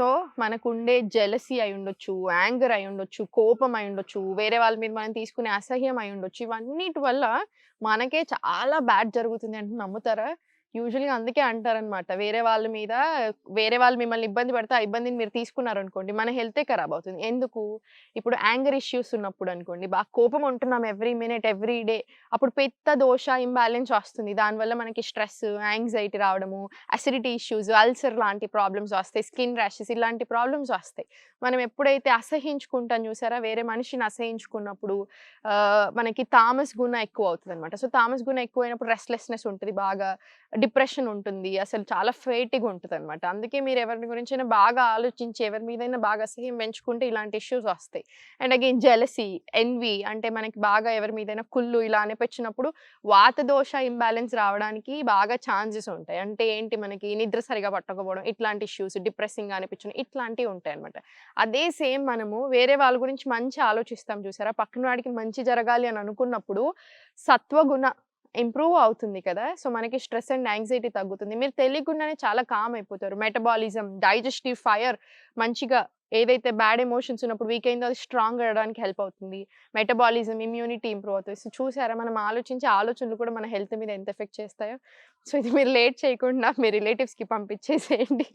So మనకుండే jealousy అయి ఉండొచ్చు యాంగర్ అయి ఉండొచ్చు కోపం అయి ఉండొచ్చు వేరే వాళ్ళ మీద మనం తీసుకునే అసహ్యం అయి ఉండొచ్చు ఇవన్నిటి వల్ల మనకే చాలా బ్యాడ్ జరుగుతుంది అంటే నమ్ముతారా? యూజువల్గా అందుకే అంటారనమాట. వేరే వాళ్ళ మీద వేరే వాళ్ళు మిమ్మల్ని ఇబ్బంది పెడితే ఆ ఇబ్బందిని మీరు తీసుకున్నారనుకోండి మన హెల్తే ఖరాబ్ అవుతుంది. ఎందుకు? ఇప్పుడు యాంగర్ ఇష్యూస్ ఉన్నప్పుడు అనుకోండి బాగా కోపం ఉంటున్నాం ఎవ్రీ మినిట్ ఎవ్రీ డే అప్పుడు పెద్ద దోష ఇంబ్యాలెన్స్ వస్తుంది. దానివల్ల మనకి స్ట్రెస్ యాంగ్జైటీ రావడము అసిడిటీ ఇష్యూస్ అల్సర్ లాంటి ప్రాబ్లమ్స్ వస్తాయి స్కిన్ ర్యాషెస్ ఇలాంటి ప్రాబ్లమ్స్ వస్తాయి. మనం ఎప్పుడైతే అసహించుకుంటాం చూసారా వేరే మనిషిని అసహించుకున్నప్పుడు మనకి తామస్ గుణ ఎక్కువ అవుతుంది అనమాట సో తామస్ గుణ ఎక్కువైనప్పుడు రెస్ట్లెస్నెస్ ఉంటుంది బాగా. డిప్రెషన్ ఉంటుంది. అసలు చాలా ఫేటిగా ఉంటుంది అనమాట అందుకే మీరు ఎవరి గురించైనా బాగా ఆలోచించి ఎవరి మీదైనా బాగా అసహ్యం పెంచుకుంటే ఇలాంటి ఇష్యూస్ వస్తాయి. అండ్ అగైన్ జెలసీ ఎన్వి అంటే మనకి బాగా ఎవరి మీదైనా కుళ్ళు ఇలా అనిపించినప్పుడు వాత దోష ఇంబ్యాలెన్స్ రావడానికి బాగా ఛాన్సెస్ ఉంటాయి. అంటే ఏంటి మనకి నిద్ర సరిగా పట్టకపోవడం ఇట్లాంటి ఇష్యూస్ డిప్రెసింగ్ అనిపించడం ఇట్లాంటివి ఉంటాయి అనమాట అదే సేమ్ మనము వేరే వాళ్ళ గురించి మంచి ఆలోచిస్తాం చూసారా? పక్కన వాడికి మంచి జరగాలి అని అనుకున్నప్పుడు సత్వగుణ ఇంప్రూవ్ అవుతుంది కదా! సో మనకి స్ట్రెస్ అండ్ యాంగ్జైటీ తగ్గుతుంది. మీరు తెలియకుండానే చాలా కామ్ అయిపోతారు. మెటబాలిజం డైజెస్టివ్ ఫైర్ మంచిగా ఏదైతే బ్యాడ్ ఎమోషన్స్ ఉన్నప్పుడు వీక్ అయిందో అది స్ట్రాంగ్ అవ్వడానికి హెల్ప్ అవుతుంది. మెటబాలిజం ఇమ్యూనిటీ ఇంప్రూవ్ అవుతుంది. సో చూసారా? మనం ఆలోచించే ఆలోచనలు కూడా మన హెల్త్ మీద ఎంత ఎఫెక్ట్ చేస్తాయో. సో ఇది మీరు లేట్ చేయకుండా మీ రిలేటివ్స్కి పంపించేసేయండి.